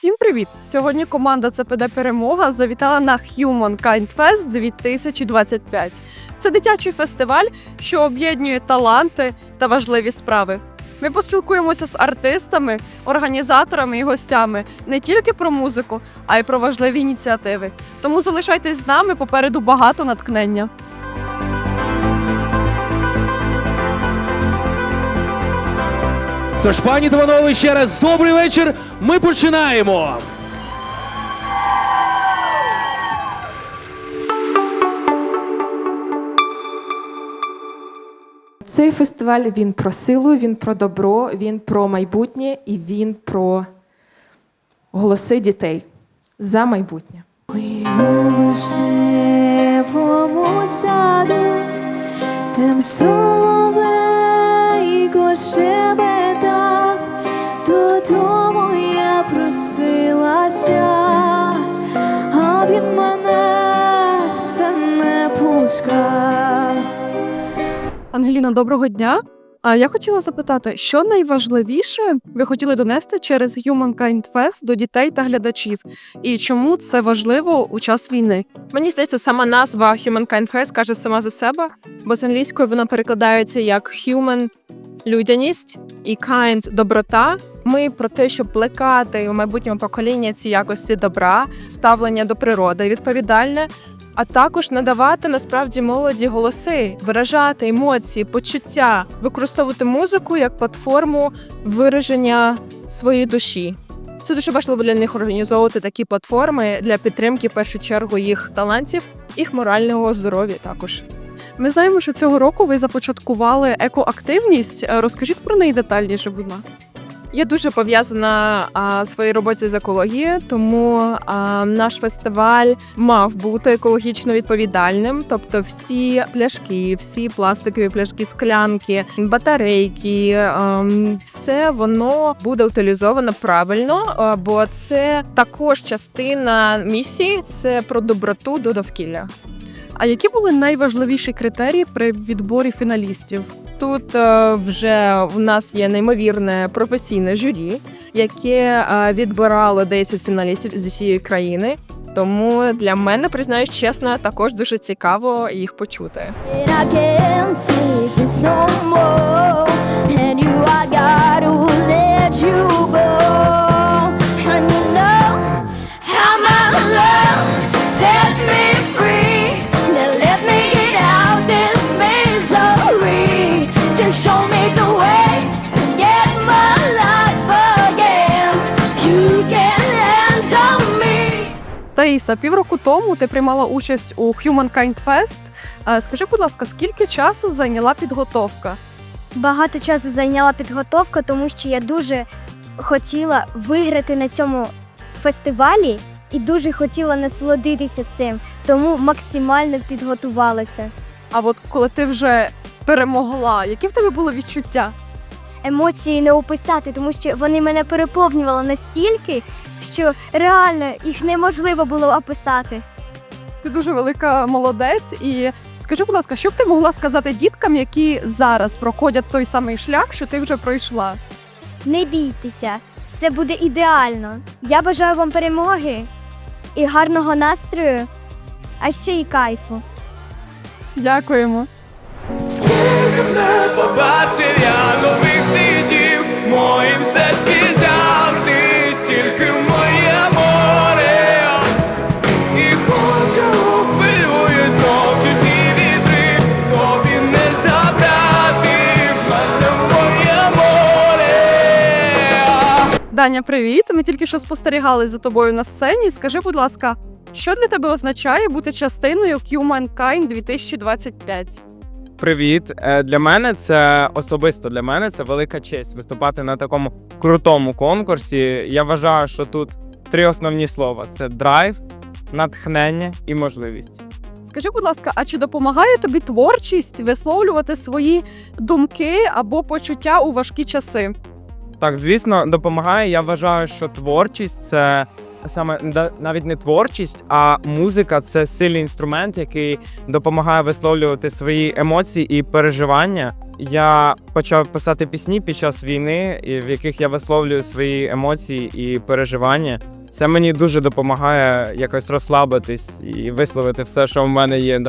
Всім привіт! Сьогодні команда ЦПД Перемога завітала на Humankind Fest 2025. Це дитячий фестиваль, що об'єднує таланти та важливі справи. Ми поспілкуємося з артистами, організаторами і гостями не тільки про музику, а й про важливі ініціативи. Тому залишайтесь з нами попереду багато натхнення. Тож, пані та панове, ще раз добрий вечір. Ми починаємо. Цей фестиваль він про силу, він про добро, він про майбутнє і він про голоси дітей за майбутнє. У саду, тим соловейко щебетав, додому я просилася, а він мене все не пускав. Ангеліна, доброго дня. А я хотіла запитати, що найважливіше ви хотіли донести через Humankind Fest до дітей та глядачів, і чому це важливо у час війни? Мені здається, сама назва Humankind Fest каже сама за себе, бо з англійською вона перекладається як human людяність і kind доброта. Ми про те, щоб плекати у майбутньому покоління ці якості добра, ставлення до природи відповідальне, а також надавати насправді молоді голоси, виражати емоції, почуття, використовувати музику як платформу вираження своєї душі. Це дуже важливо для них організовувати такі платформи для підтримки, в першу чергу, їх талантів, їх морального здоров'я також. Ми знаємо, що цього року ви започаткували екоактивність. Розкажіть про неї детальніше, будь ласка. Я дуже пов'язана а, своїй роботі з екологією, тому а, наш фестиваль мав бути екологічно відповідальним. Тобто, всі пляшки, всі пластикові пляшки, склянки, батарейки, ем, все воно буде утилізовано правильно, а, бо це також частина місії. Це про доброту до довкілля. А які були найважливіші критерії при відборі фіналістів? Тут е, вже в нас є неймовірне професійне журі, яке е, відбирало 10 фіналістів з усієї країни. Тому для мене, признаюсь чесно, також дуже цікаво їх почути. And you, I gotta let you go. Таїса, півроку тому ти приймала участь у Humankind Fest. Е, Скажи, будь ласка, скільки часу зайняла підготовка? Багато часу зайняла підготовка, тому що я дуже хотіла виграти на цьому фестивалі і дуже хотіла насолодитися цим, тому максимально підготувалася. А от коли ти вже перемогла, які в тебе були відчуття? Емоції не описати, тому що вони мене переповнювали настільки, що реально їх неможливо було описати. Ти дуже велика молодець. І скажи, будь ласка, що б ти могла сказати діткам, які зараз проходять той самий шлях, що ти вже пройшла? Не бійтеся, все буде ідеально. Я бажаю вам перемоги і гарного настрою, а ще й кайфу. Дякуємо. Не побачив Даня, привіт. Ми тільки що спостерігали за тобою на сцені. Скажи, будь ласка, що для тебе означає бути частиною Humankind 2025? Привіт. Е, Для мене це особисто для мене це велика честь виступати на такому крутому конкурсі. Я вважаю, що тут три основні слова: це драйв, натхнення і можливість. Скажи, будь ласка, а чи допомагає тобі творчість висловлювати свої думки або почуття у важкі часи? Так, звісно, допомагає. Я вважаю, що творчість це саме навіть не творчість, а музика це сильний інструмент, який допомагає висловлювати свої емоції і переживання. Я почав писати пісні під час війни, в яких я висловлюю свої емоції і переживання. Це мені дуже допомагає якось розслабитись і висловити все, що в мене є.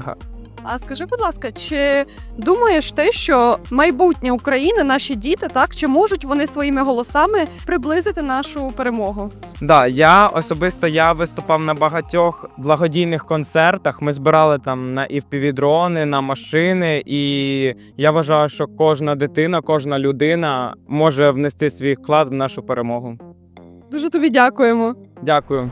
А скажи, будь ласка, чи думаєш ти, що майбутнє України, наші діти, так чи можуть вони своїми голосами приблизити нашу перемогу? Да, я особисто я виступав на багатьох благодійних концертах. Ми збирали там на FPV-дрони, на машини, і я вважаю, що кожна дитина, кожна людина може внести свій вклад в нашу перемогу. Дуже тобі дякуємо. Дякую.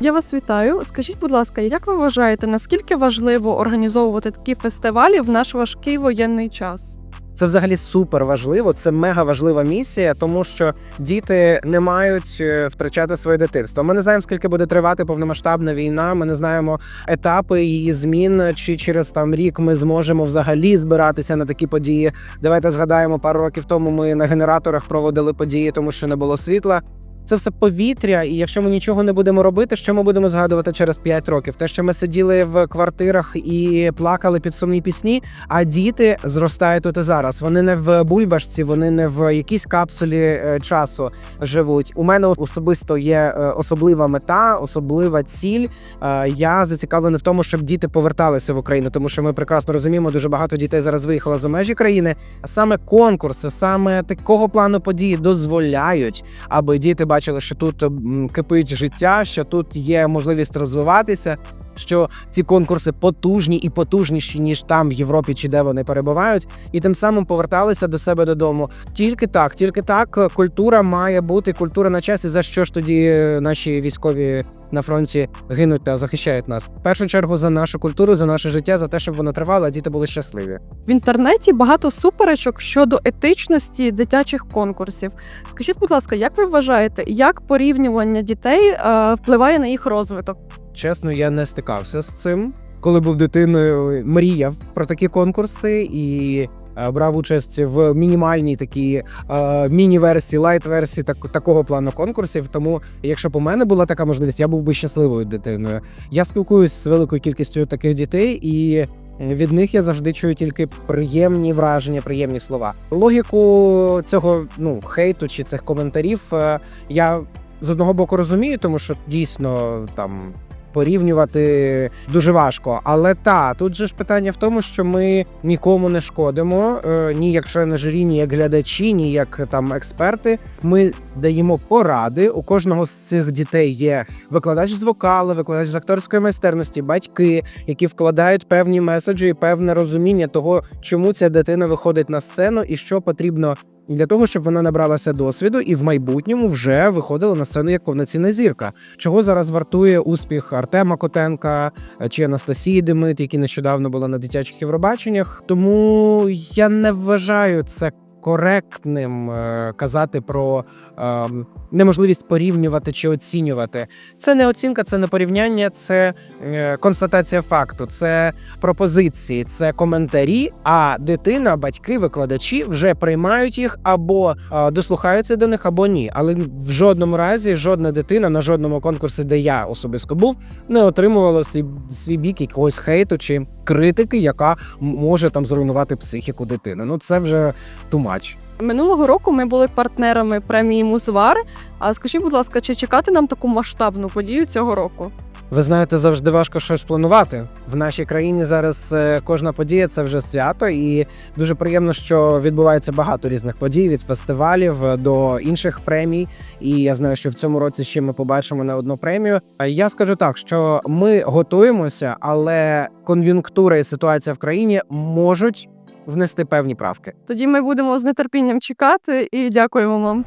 Я вас вітаю. Скажіть, будь ласка, як ви вважаєте, наскільки важливо організовувати такі фестивалі в наш важкий воєнний час? Це взагалі супер важливо. Це мега важлива місія, тому що діти не мають е, втрачати своє дитинство. Ми не знаємо, скільки буде тривати повномасштабна війна. Ми не знаємо етапи її змін, чи через там рік ми зможемо взагалі збиратися на такі події. Давайте згадаємо, пару років тому ми на генераторах проводили події, тому що не було світла. Це все повітря, і якщо ми нічого не будемо робити, що ми будемо згадувати через 5 років? Те, що ми сиділи в квартирах і плакали під сумні пісні, а діти зростають тут і зараз. Вони не в бульбашці, вони не в якійсь капсулі е, часу живуть. У мене особисто є е, особлива мета, особлива ціль. Е, Я зацікавлений в тому, щоб діти поверталися в Україну, тому що ми прекрасно розуміємо, дуже багато дітей зараз виїхало за межі країни. А саме конкурси, саме такого плану події дозволяють, аби діти бачили, що тут кипить життя, що тут є можливість розвиватися. Що ці конкурси потужні і потужніші ніж там в Європі чи де вони перебувають, і тим самим поверталися до себе додому. Тільки так, тільки так, культура має бути культура на часі. За що ж тоді е, наші військові на фронті гинуть та захищають нас? В першу чергу за нашу культуру, за наше життя, за те, щоб воно тривало, а діти були щасливі. В інтернеті багато суперечок щодо етичності дитячих конкурсів. Скажіть, будь ласка, як ви вважаєте, як порівнювання дітей е, впливає на їх розвиток? Чесно, я не стикався з цим. Коли був дитиною, мріяв про такі конкурси і брав участь в мінімальній такій е, міні-версії, лайт-версії так, такого плану конкурсів. Тому, якщо б у мене була така можливість, я був би щасливою дитиною. Я спілкуюсь з великою кількістю таких дітей і. Від них я завжди чую тільки приємні враження, приємні слова. Логіку цього ну хейту чи цих коментарів е, я з одного боку розумію, тому що дійсно там порівнювати дуже важко. Але та тут же ж питання в тому, що ми нікому не шкодимо, е, ні як члени журі, ні як глядачі, ні як там експерти. Ми даємо поради. У кожного з цих дітей є викладач з вокалу, викладач з акторської майстерності, батьки, які вкладають певні меседжі і певне розуміння того, чому ця дитина виходить на сцену і що потрібно для того, щоб вона набралася досвіду і в майбутньому вже виходила на сцену як повноцінна зірка. Чого зараз вартує успіх Артема Котенка чи Анастасії Демит, які нещодавно були на дитячих Євробаченнях. Тому я не вважаю це. Коректним е, казати про е, неможливість порівнювати чи оцінювати. Це не оцінка, це не порівняння, це е, констатація факту, це пропозиції, це коментарі. А дитина, батьки, викладачі вже приймають їх або е, дослухаються до них, або ні. Але в жодному разі жодна дитина на жодному конкурсі, де я особисто був, не отримувала свій, бік якогось хейту чи критики, яка може там зруйнувати психіку дитини. Ну це вже тумач. Минулого року ми були партнерами премії Музвар. А скажіть, будь ласка, чи чекати нам таку масштабну подію цього року? Ви знаєте, завжди важко щось планувати. В нашій країні зараз е, кожна подія це вже свято, і дуже приємно, що відбувається багато різних подій від фестивалів е, до інших премій. І я знаю, що в цьому році ще ми побачимо не одну премію. Я скажу так, що ми готуємося, але кон'юнктура і ситуація в країні можуть внести певні правки. Тоді ми будемо з нетерпінням чекати і дякуємо вам.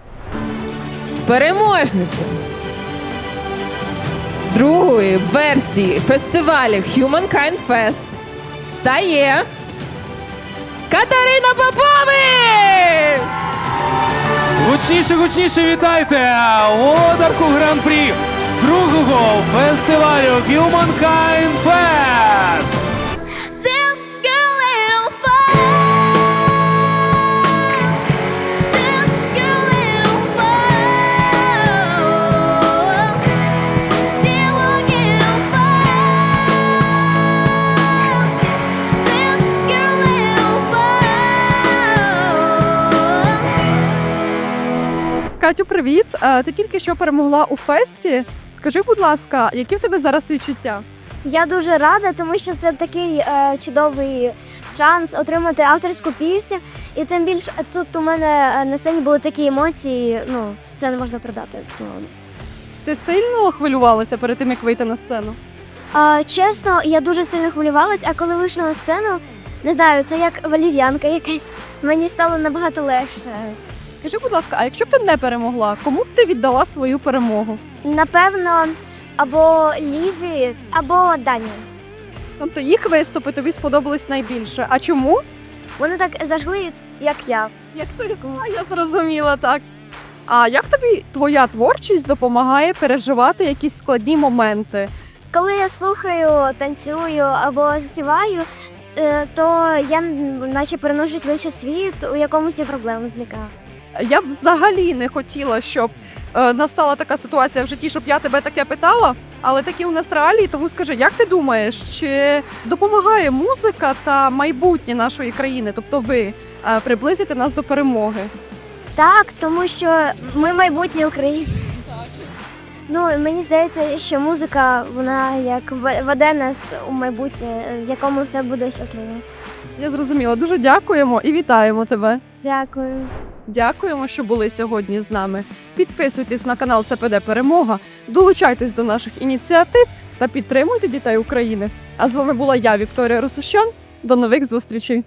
Переможниця другої версії фестивалю Humankind Fest стає Катерина Попович! Гучніше, гучніше вітайте! Володарку гран-прі другого фестивалю Humankind Fest! Привіт! Е, Ти тільки що перемогла у фесті. Скажи, будь ласка, які в тебе зараз відчуття? Я дуже рада, тому що це такий е, чудовий шанс отримати авторську пісню. І тим більше тут у мене е, на сцені були такі емоції. Ну, це не можна передати словом. Ти сильно хвилювалася перед тим, як вийти на сцену? А, чесно, я дуже сильно хвилювалась, а коли вийшла на сцену, не знаю, це як валів'янка якась. Мені стало набагато легше. Скажи, будь ласка, а якщо б ти не перемогла, кому б ти віддала свою перемогу? Напевно, або Лізі, або Дані. Тобто їх виступи тобі сподобались найбільше. А чому? Вони так зажгли, як я. Як торік? А я зрозуміла так. А як тобі твоя творчість допомагає переживати якісь складні моменти? Коли я слухаю, танцюю або співаю, е, то я наче переношусь в інший світ, у якомусь є проблеми зникає. Я б взагалі не хотіла, щоб е, настала така ситуація в житті, щоб я тебе таке питала. Але такі у нас реалії, тому скажи, як ти думаєш, чи допомагає музика та майбутнє нашої країни, тобто ви е, приблизити нас до перемоги? Так, тому що ми майбутнє України. Ну, мені здається, що музика, вона як веде нас у майбутнє, в якому все буде щасливо. Я зрозуміла. Дуже дякуємо і вітаємо тебе. Дякую. Дякуємо, що були сьогодні з нами. Підписуйтесь на канал СПД Перемога, долучайтесь до наших ініціатив та підтримуйте дітей України. А з вами була я, Вікторія Русущан. До нових зустрічей!